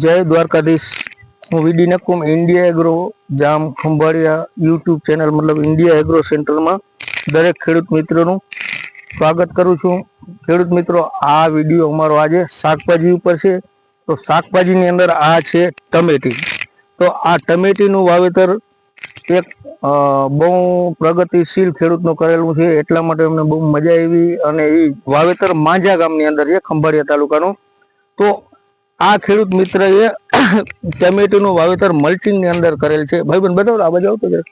જય દ્વારકાધીશ. હું VD Nakum India agro, Jam Khambhaliya YouTube channel મતલબ ઇન્ડિયા એગ્રો સેન્ટરમાં દરેક ખેડૂત મિત્રોનું સ્વાગત કરું છું. ખેડૂત મિત્રો, આ વીડિયો અમારો આજે શાકભાજી ઉપર છે. તો શાકભાજીની અંદર આ છે ટમેટી. તો આ ટમેટીનું વાવેતર એક બહુ પ્રગતિશીલ ખેડૂતનું કરેલું છે. એટલા માટે અમને બહુ મજા આવી અને એ વાવેતર માંજા ગામની અંદર છે, ખંભાળિયા તાલુકાનું. તો આ ખેડૂત મિત્રએ ટમેટીનું વાવેતર મલ્ચિંગની અંદર કરેલ છે. ભાઈ બન બતાવો આ બાજુ આવતો.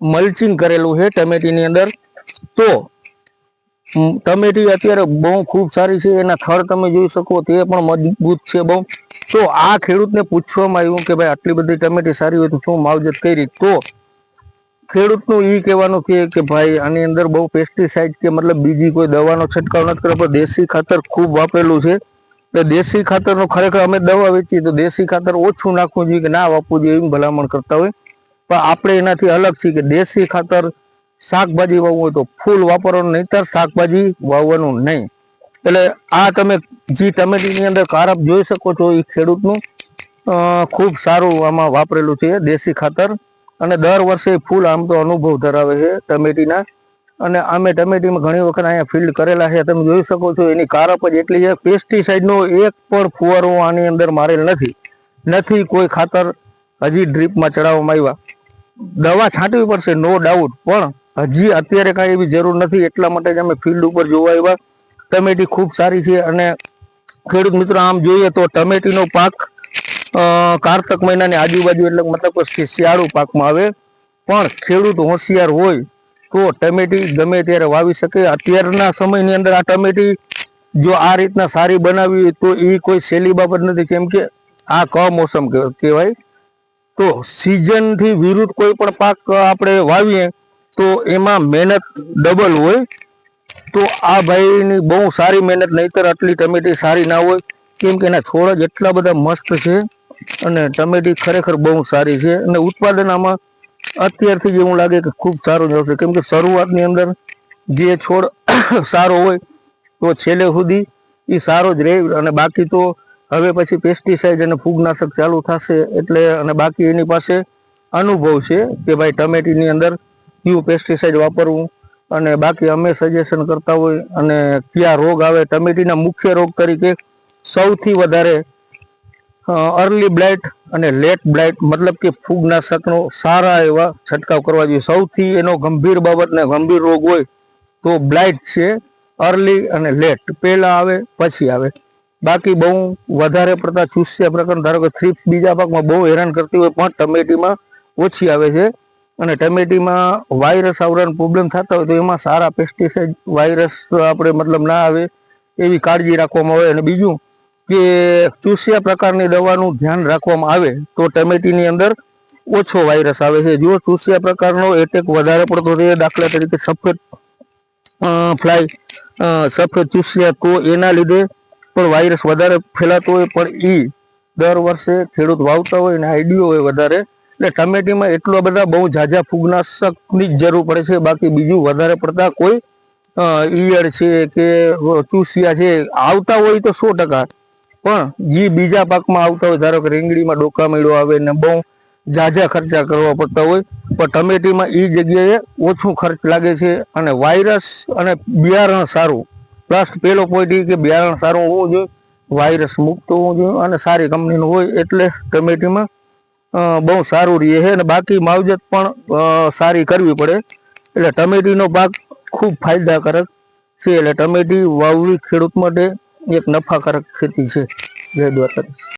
મલ્ચિંગ કરેલું છે ટમેટીની અંદર. તો ટમેટી અત્યારે બહુ ખૂબ સારી છે. એના થર તમે જોઈ શકો, તે પણ મજબૂત છે બહુ. તો આ ખેડૂતને પૂછવામાં આવ્યું કે ભાઈ આટલી બધી ટમેટી સારી હોય તો શું માવજત કરી? તો, ખેડૂતનું એ કહેવાનું કે કે ભાઈ આની અંદર બહુ પેસ્ટિસાઇડ કે મતલબ બીજી કોઈ દવાનો છંટકાવ નથી કર્યો પણ દેશી ખાતર ખૂબ વાપરેલું છે. એટલે દેશી ખાતરનો ખરેખર અમે દવા વેચીએ તો દેશી ખાતર ઓછું નાખવું જોઈએ કે ના વાપવું જોઈએ એવી ભલામણ કરતા હોય. પણ આપણે એનાથી અલગ છીએ કે દેશી ખાતર શાકભાજી વાવવું હોય તો ફૂલ વાપરવાનું, નહીંતર શાકભાજી વાવવાનું નહીં. એટલે આ તમે જે ટમેટીની અંદર કારપ જોઈ શકો છો એ ખેડૂતનું ખૂબ સારું આમાં વાપરેલું છે દેશી ખાતર. અને દર વર્ષે ફૂલ આમ તો અનુભવ ધરાવે છે ટમેટીના. અને અમે ટમેટીમાં ઘણી વખત અહીંયા ફિલ્ડ કરેલા છે. તમે જોઈ શકો છો, એની કારપ જ એટલી છે. પેસ્ટિસાઇડનો એક પણ ફુવારો આની અંદર મારેલ નથી. નથી કોઈ ખાતર હજી ડ્રીપમાં ચડાવવામાં આવ્યા. દવા છાંટવી પડશે નો ડાઉટ પણ હજી અત્યારે કાંઈ એવી જરૂર નથી. એટલા માટે જ અમે ફિલ્ડ ઉપર જોવા આવ્યા. ટમેટી ખૂબ સારી છે અને ખેડૂત મિત્રો, આમ જોઈએ તો ટમેટીનો પાક કારતક મહિનાની આજુબાજુ એટલે મતલબ શિયાળુ પાકમાં આવે. પણ ખેડૂત હોશિયાર હોય તો ટમેટી ગમે ત્યારે વાવી શકે. અત્યારના સમયની અંદર આ ટમેટી જો આ રીતના સારી બનાવી હોય તો એ કોઈ સહેલી બાબત નથી. કેમ કે આ કમોસમ કહેવાય. તો સિઝનથી વિરુદ્ધ કોઈ પણ પાક આપણે વાવીએ તો એમાં મહેનત ડબલ હોય. તો આ ભાઈની બહુ સારી મહેનત, નહીતર આટલી ટમેટી સારી ના હોય. કેમ કે એના છોડ જ એટલા બધા મસ્ત છે અને ટમેટી ખરેખર બહુ સારી છે. અને ઉત્પાદન આમાં અત્યારથી જ એવું લાગે કે ખૂબ સારું જ આવશે. કેમ કે શરૂઆતની અંદર જે છોડ સારો હોય, તો છેલ્લે સુધી એ સારો જ રહે અને બાકી તો હવે પછી પેસ્ટિસાઇડ અને ફૂગનાશક ચાલુ થશે એટલે અને બાકી એની પાસે અનુભવ છે કે ભાઈ ટમેટીની અંદર કયું પેસ્ટિસાઇડ વાપરવું અને બાકી અમે સજેશન કરતા હોય અને કયા રોગ આવે. ટમેટીના મુખ્ય રોગ તરીકે સૌથી વધારે અર્લી બ્લાઇટ અને લેટ બ્લાઇટ મતલબ કે ફૂગનાશકનો સારા એવા છંટકાવ કરવા જોઈએ. સૌથી એનો ગંભીર બાબતને ગંભીર રોગ હોય તો બ્લાઇટ છે અર્લી અને લેટ પહેલાં આવે, પછી આવે. બાકી બહુ વધારે પડતા ચૂસ્યા પ્રકાર ધારો કે થ્રીપ્સ બીજા પાકમાં બહુ હેરાન કરતી હોય પણ ટમેટીમાં ઓછી આવે છે. અને ટમેટીમાં વાયરસ આવવાનો પ્રોબ્લેમ થતા હોય તો એમાં સારા પેસ્ટિસાઇડ વાયરસ આપણે મતલબ ના આવે એવી કાળજી રાખવામાં આવે. અને બીજું કે ચૂસ્યા પ્રકારની દવાનું ધ્યાન રાખવામાં આવે તો ટમેટીની અંદર ઓછો વાયરસ આવે છે. જો ચૂસ્યા પ્રકારનો એટેક વધારે પડતો રહે દાખલા તરીકે સફેદ ફ્લાય સફેદ ચૂસ્યા તો એના લીધે પણ વાયરસ વધારે ફેલાતો હોય. પણ એ દર વર્ષે ખેડૂત વાવતા હોય અને આઈડિયો હોય વધારે. એટલે ટમેટીમાં એટલા બધા બહુ ઝાઝા ફૂગનાશકની જ જરૂર પડે છે. બાકી બીજું વધારે પડતા કોઈ ઈયળ છે કે ચૂસિયા છે, આવતા હોય તો સો ટકા પણ જે બીજા પાકમાં આવતા હોય, ધારો કે રીંગણીમાં ડોકા મેળો આવે ને બહુ ઝાઝા ખર્ચા કરવા પડતા હોય, પણ ટમેટીમાં એ જગ્યાએ ઓછું ખર્ચ લાગે છે અને વાયરસ અને બિયારણ સારું. પ્લસ પેલો પોઈન્ટ એ કે બિયારણ સારું હોવું જોઈએ, વાયરસ મુક્ત હોવું જોઈએ અને સારી કંપનીનું હોય એટલે ટમેટીમાં બહુ સારું રહે છે અને બાકી માવજત પણ સારી કરવી પડે. એટલે ટમેટીનો પાક ખૂબ ફાયદાકારક છે. એટલે ટમેટી વાવવી ખેડૂત માટે એક નફાકારક ખેતી છે. જય દ્વારકા